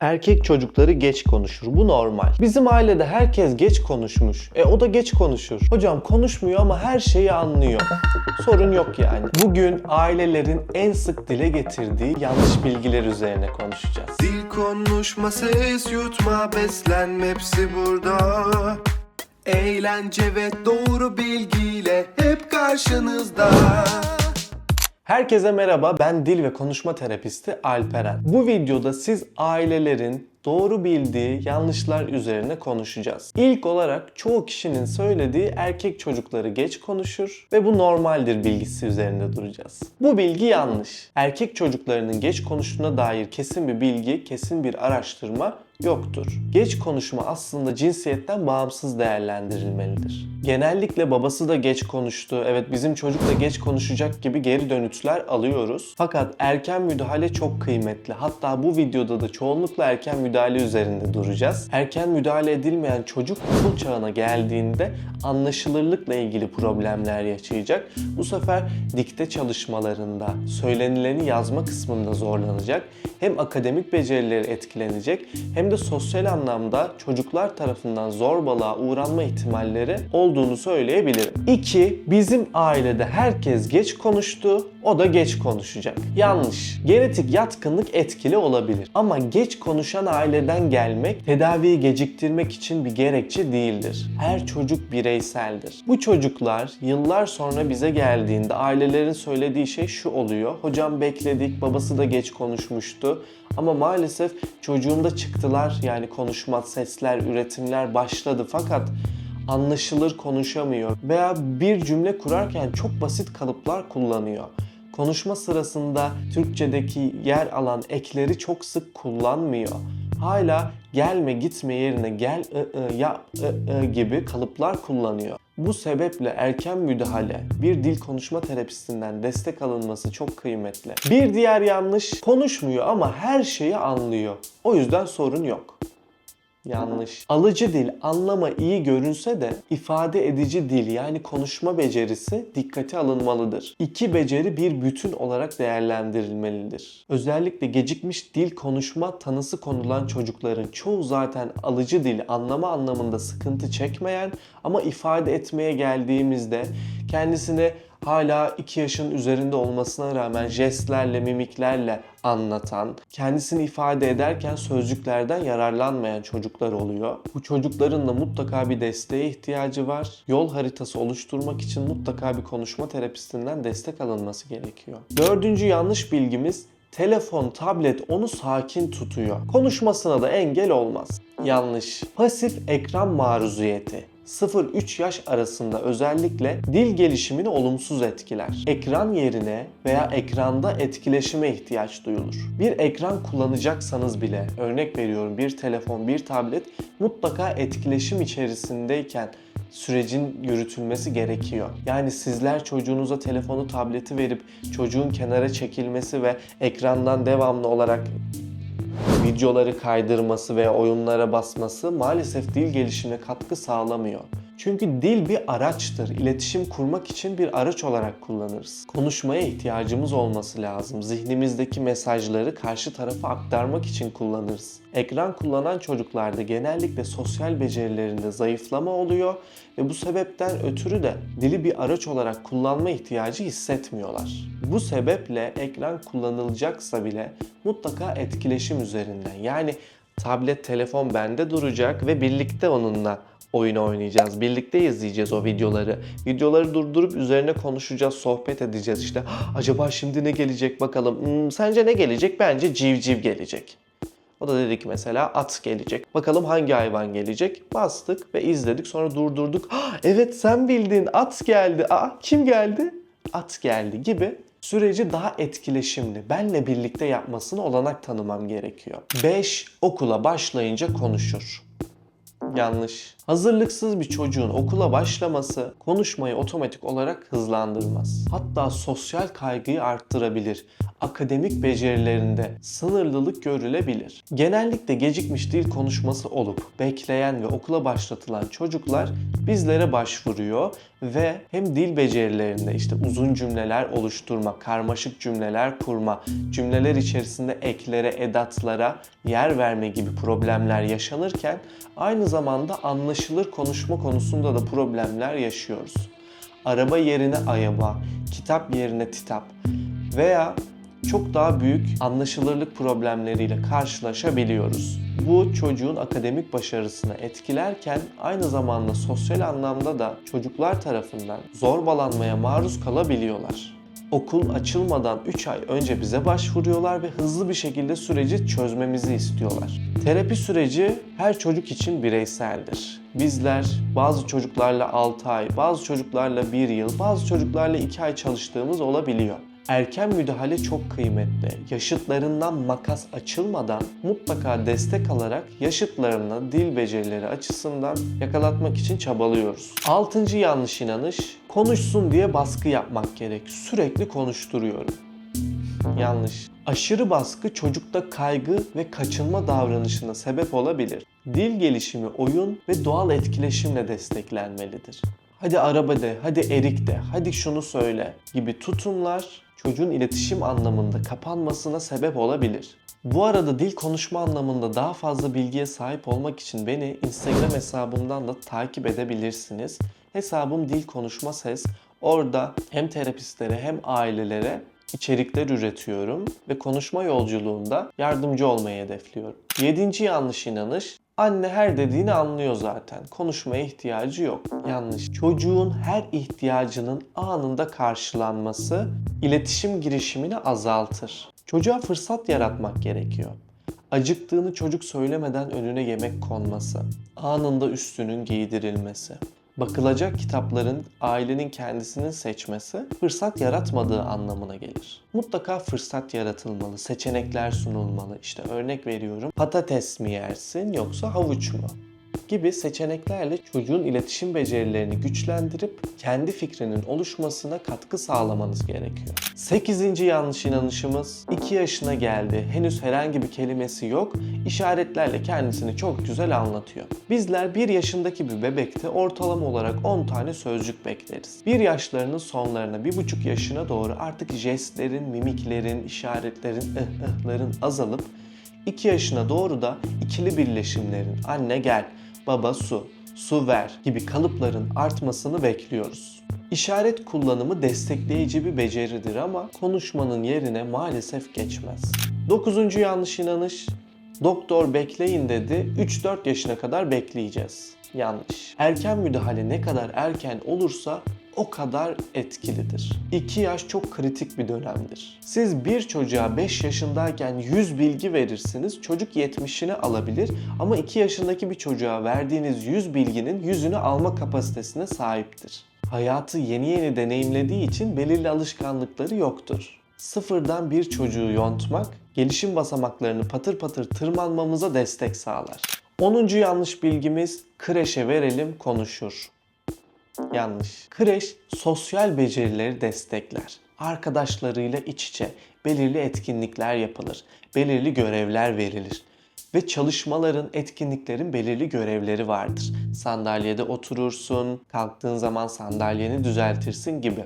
Erkek çocukları geç konuşur. Bu normal. Bizim ailede herkes geç konuşmuş. E o da geç konuşur. Hocam konuşmuyor ama her şeyi anlıyor. Sorun yok yani. Bugün ailelerin en sık dile getirdiği yanlış bilgiler üzerine konuşacağız. Dil konuşma, ses yutma, beslenme hepsi burada. Eğlence ve doğru bilgiyle hep karşınızda. Herkese merhaba. Ben dil ve konuşma terapisti Alperen. Bu videoda siz ailelerin doğru bildiği yanlışlar üzerine konuşacağız. İlk olarak çoğu kişinin söylediği erkek çocukları geç konuşur ve bu normaldir bilgisi üzerinde duracağız. Bu bilgi yanlış. Erkek çocuklarının geç konuştuğuna dair kesin bir bilgi, kesin bir araştırma yoktur. Geç konuşma aslında cinsiyetten bağımsız değerlendirilmelidir. Genellikle babası da geç konuştu, evet bizim çocuk da geç konuşacak gibi geri dönütler alıyoruz. Fakat erken müdahale çok kıymetli. Hatta bu videoda da çoğunlukla erken müdahale üzerinde duracağız. Erken müdahale edilmeyen çocuk okul çağına geldiğinde anlaşılırlıkla ilgili problemler yaşayacak. Bu sefer dikte çalışmalarında, söylenileni yazma kısmında zorlanacak. Hem akademik becerileri etkilenecek hem de sosyal anlamda çocuklar tarafından zorbalığa uğranma ihtimalleri olduğunu söyleyebilirim. 2. Bizim ailede herkes geç konuştu, o da geç konuşacak. Yanlış. Genetik yatkınlık etkili olabilir. Ama geç konuşan aileden gelmek tedaviyi geciktirmek için bir gerekçe değildir. Her çocuk bireyseldir. Bu çocuklar yıllar sonra bize geldiğinde ailelerin söylediği şey şu oluyor. Hocam bekledik, babası da geç konuşmuştu. Ama maalesef çocuğunda çıktılar yani konuşma, sesler, üretimler başladı fakat anlaşılır konuşamıyor veya bir cümle kurarken çok basit kalıplar kullanıyor. Konuşma sırasında Türkçedeki yer alan ekleri çok sık kullanmıyor. Hala gelme gitme yerine gel ı, ı, ya ı, ı gibi kalıplar kullanıyor. Bu sebeple erken müdahale, bir dil konuşma terapistinden destek alınması çok kıymetli. Bir diğer yanlış, konuşmuyor ama her şeyi anlıyor. O yüzden sorun yok. Yanlış. Alıcı dil anlama iyi görünse de ifade edici dil yani konuşma becerisi dikkate alınmalıdır. İki beceri bir bütün olarak değerlendirilmelidir. Özellikle gecikmiş dil konuşma tanısı konulan çocukların çoğu zaten alıcı dil anlama anlamında sıkıntı çekmeyen ama ifade etmeye geldiğimizde kendisine hala 2 yaşın üzerinde olmasına rağmen jestlerle, mimiklerle anlatan, kendisini ifade ederken sözcüklerden yararlanmayan çocuklar oluyor. Bu çocukların da mutlaka bir desteğe ihtiyacı var. Yol haritası oluşturmak için mutlaka bir konuşma terapistinden destek alınması gerekiyor. Dördüncü yanlış bilgimiz telefon, tablet onu sakin tutuyor. Konuşmasına da engel olmaz. Yanlış. Pasif ekran maruziyeti. 0-3 yaş arasında özellikle dil gelişimini olumsuz etkiler. Ekran yerine veya ekranda etkileşime ihtiyaç duyulur. Bir ekran kullanacaksanız bile, örnek veriyorum bir telefon, bir tablet mutlaka etkileşim içerisindeyken sürecin yürütülmesi gerekiyor. Yani sizler çocuğunuza telefonu, tableti verip çocuğun kenara çekilmesi ve ekrandan devamlı olarak videoları kaydırması ve oyunlara basması maalesef dil gelişimine katkı sağlamıyor. Çünkü dil bir araçtır. İletişim kurmak için bir araç olarak kullanırız. Konuşmaya ihtiyacımız olması lazım. Zihnimizdeki mesajları karşı tarafa aktarmak için kullanırız. Ekran kullanan çocuklarda genellikle sosyal becerilerinde zayıflama oluyor ve bu sebepten ötürü de dili bir araç olarak kullanma ihtiyacı hissetmiyorlar. Bu sebeple ekran kullanılacaksa bile mutlaka etkileşim üzerinden yani tablet, telefon bende duracak ve birlikte onunla oyun oynayacağız. Birlikte izleyeceğiz o videoları. Videoları durdurup üzerine konuşacağız, sohbet edeceğiz işte. "Ah, Acaba şimdi ne gelecek bakalım. Hmm, sence ne gelecek? Bence civciv gelecek. O da dedi ki mesela at gelecek. Bakalım hangi hayvan gelecek? Bastık ve izledik. Sonra durdurduk. "Ah, evet sen bildin. At geldi. Aa kim geldi? At geldi gibi süreci daha etkileşimli, benle birlikte yapmasını olanak tanımam gerekiyor. 5. Okula başlayınca konuşur. Yanlış. Hazırlıksız bir çocuğun okula başlaması konuşmayı otomatik olarak hızlandırmaz. Hatta sosyal kaygıyı arttırabilir. Akademik becerilerinde sınırlılık görülebilir. Genellikle gecikmiş dil konuşması olup bekleyen ve okula başlatılan çocuklar bizlere başvuruyor ve hem dil becerilerinde işte uzun cümleler oluşturma, karmaşık cümleler kurma, cümleler içerisinde eklere, edatlara yer verme gibi problemler yaşanırken aynı zamanda anlaşılır konuşma konusunda da problemler yaşıyoruz. Araba yerine ayaba, kitap yerine titap veya çok daha büyük anlaşılırlık problemleriyle karşılaşabiliyoruz. Bu çocuğun akademik başarısını etkilerken aynı zamanda sosyal anlamda da çocuklar tarafından zorbalanmaya maruz kalabiliyorlar. Okul açılmadan 3 ay önce bize başvuruyorlar ve hızlı bir şekilde süreci çözmemizi istiyorlar. Terapi süreci her çocuk için bireyseldir. Bizler bazı çocuklarla 6 ay, bazı çocuklarla 1 yıl, bazı çocuklarla 2 ay çalıştığımız olabiliyor. Erken müdahale çok kıymetli. Yaşıtlarından makas açılmadan mutlaka destek alarak yaşıtlarını dil becerileri açısından yakalatmak için çabalıyoruz. Altıncı yanlış inanış, konuşsun diye baskı yapmak gerek. Sürekli konuşturuyorum. Yanlış. Aşırı baskı çocukta kaygı ve kaçınma davranışına sebep olabilir. Dil gelişimi oyun ve doğal etkileşimle desteklenmelidir. Hadi araba de, hadi erik de, hadi şunu söyle gibi tutumlar çocuğun iletişim anlamında kapanmasına sebep olabilir. Bu arada dil konuşma anlamında daha fazla bilgiye sahip olmak için beni Instagram hesabımdan da takip edebilirsiniz. Hesabım Dil Konuşma Ses. Orada hem terapistlere hem ailelere içerikler üretiyorum ve konuşma yolculuğunda yardımcı olmayı hedefliyorum. Yedinci yanlış inanış, anne her dediğini anlıyor zaten. Konuşmaya ihtiyacı yok. Yanlış. Çocuğun her ihtiyacının anında karşılanması iletişim girişimini azaltır. Çocuğa fırsat yaratmak gerekiyor. Acıktığını çocuk söylemeden önüne yemek konması, anında üstünün giydirilmesi, bakılacak kitapların ailenin kendisinin seçmesi fırsat yaratmadığı anlamına gelir. Mutlaka fırsat yaratılmalı, seçenekler sunulmalı. İşte örnek veriyorum patates mi yersin yoksa havuç mu? Gibi seçeneklerle çocuğun iletişim becerilerini güçlendirip kendi fikrinin oluşmasına katkı sağlamanız gerekiyor. 8. yanlış inanışımız 2 yaşına geldi. Henüz herhangi bir kelimesi yok. İşaretlerle kendisini çok güzel anlatıyor. Bizler 1 yaşındaki bir bebekte ortalama olarak 10 tane sözcük bekleriz. 1 yaşlarının sonlarına 1,5 yaşına doğru artık jestlerin, mimiklerin, işaretlerin, ıh azalıp 2 yaşına doğru da ikili birleşimlerin anne gel, baba su, su ver gibi kalıpların artmasını bekliyoruz. İşaret kullanımı destekleyici bir beceridir ama konuşmanın yerine maalesef geçmez. Dokuzuncu yanlış inanış, doktor bekleyin dedi, 3-4 yaşına kadar bekleyeceğiz. Yanlış. Erken müdahale ne kadar erken olursa o kadar etkilidir. 2 yaş çok kritik bir dönemdir. Siz bir çocuğa 5 yaşındayken 100 bilgi verirsiniz, çocuk 70'ini alabilir ama 2 yaşındaki bir çocuğa verdiğiniz 100 bilginin 100'ünü alma kapasitesine sahiptir. Hayatı yeni yeni deneyimlediği için belirli alışkanlıkları yoktur. Sıfırdan bir çocuğu yontmak, gelişim basamaklarını patır patır tırmanmamıza destek sağlar. 10. yanlış bilgimiz kreşe verelim konuşur. Yanlış. Kreş sosyal becerileri destekler. Arkadaşlarıyla iç içe belirli etkinlikler yapılır. Belirli görevler verilir. Ve çalışmaların, etkinliklerin belirli görevleri vardır. Sandalyede oturursun, kalktığın zaman sandalyeni düzeltirsin gibi.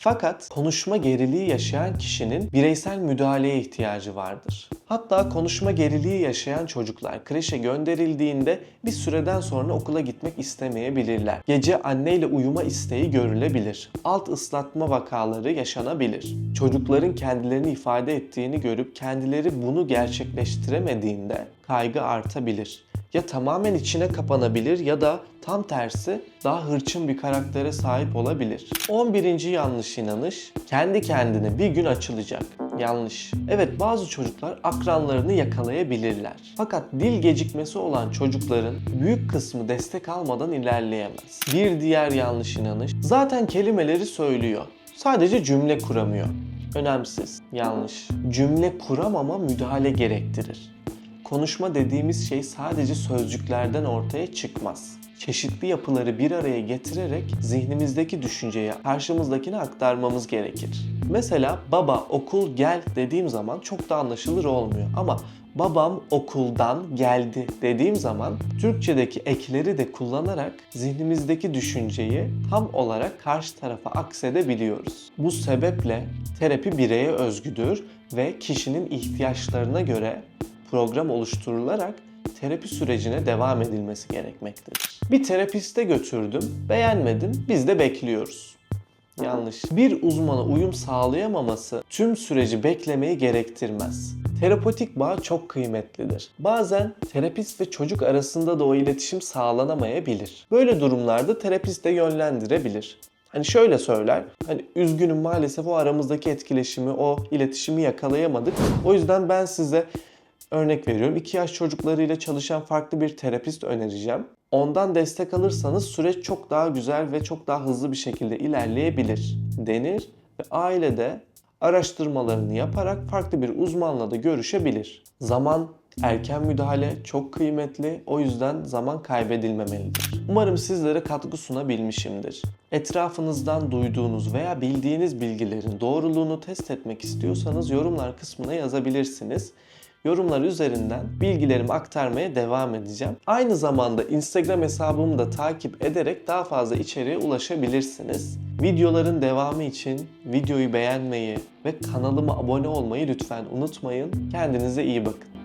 Fakat konuşma geriliği yaşayan kişinin bireysel müdahaleye ihtiyacı vardır. Hatta konuşma geriliği yaşayan çocuklar kreşe gönderildiğinde bir süreden sonra okula gitmek istemeyebilirler. Gece anneyle uyuma isteği görülebilir. Alt ıslatma vakaları yaşanabilir. Çocukların kendilerini ifade ettiğini görüp kendileri bunu gerçekleştiremediğinde kaygı artabilir ya tamamen içine kapanabilir ya da tam tersi daha hırçın bir karaktere sahip olabilir. 11. yanlış inanış kendi kendine bir gün açılacak. Yanlış. Evet bazı çocuklar akranlarını yakalayabilirler. Fakat dil gecikmesi olan çocukların büyük kısmı destek almadan ilerleyemez. Bir diğer yanlış inanış zaten kelimeleri söylüyor. Sadece cümle kuramıyor. Önemsiz. Yanlış. Cümle kuramama müdahale gerektirir. Konuşma dediğimiz şey sadece sözcüklerden ortaya çıkmaz. Çeşitli yapıları bir araya getirerek zihnimizdeki düşünceyi karşımızdakine aktarmamız gerekir. Mesela baba okul gel dediğim zaman çok da anlaşılır olmuyor. Ama babam okuldan geldi dediğim zaman Türkçedeki ekleri de kullanarak zihnimizdeki düşünceyi tam olarak karşı tarafa aksedebiliyoruz. Bu sebeple terapi bireye özgüdür ve kişinin ihtiyaçlarına göre program oluşturularak terapi sürecine devam edilmesi gerekmektedir. Bir terapiste götürdüm, beğenmedim, biz de bekliyoruz. Yanlış. Bir uzmana uyum sağlayamaması tüm süreci beklemeyi gerektirmez. Terapotik bağ çok kıymetlidir. Bazen terapist ve çocuk arasında da o iletişim sağlanamayabilir. Böyle durumlarda terapist de yönlendirebilir. Hani şöyle söyler, hani üzgünüm maalesef o aramızdaki etkileşimi, o iletişimi yakalayamadık. O yüzden ben size örnek veriyorum 2 yaş çocuklarıyla çalışan farklı bir terapist önereceğim. Ondan destek alırsanız süreç çok daha güzel ve çok daha hızlı bir şekilde ilerleyebilir denir ve ailede araştırmalarını yaparak farklı bir uzmanla da görüşebilir. Zaman erken müdahale çok kıymetli. O yüzden zaman kaybedilmemelidir. Umarım sizlere katkı sunabilmişimdir. Etrafınızdan duyduğunuz veya bildiğiniz bilgilerin doğruluğunu test etmek istiyorsanız yorumlar kısmına yazabilirsiniz. Yorumlar üzerinden bilgilerimi aktarmaya devam edeceğim. Aynı zamanda Instagram hesabımı da takip ederek daha fazla içeriğe ulaşabilirsiniz. Videoların devamı için videoyu beğenmeyi ve kanalıma abone olmayı lütfen unutmayın. Kendinize iyi bakın.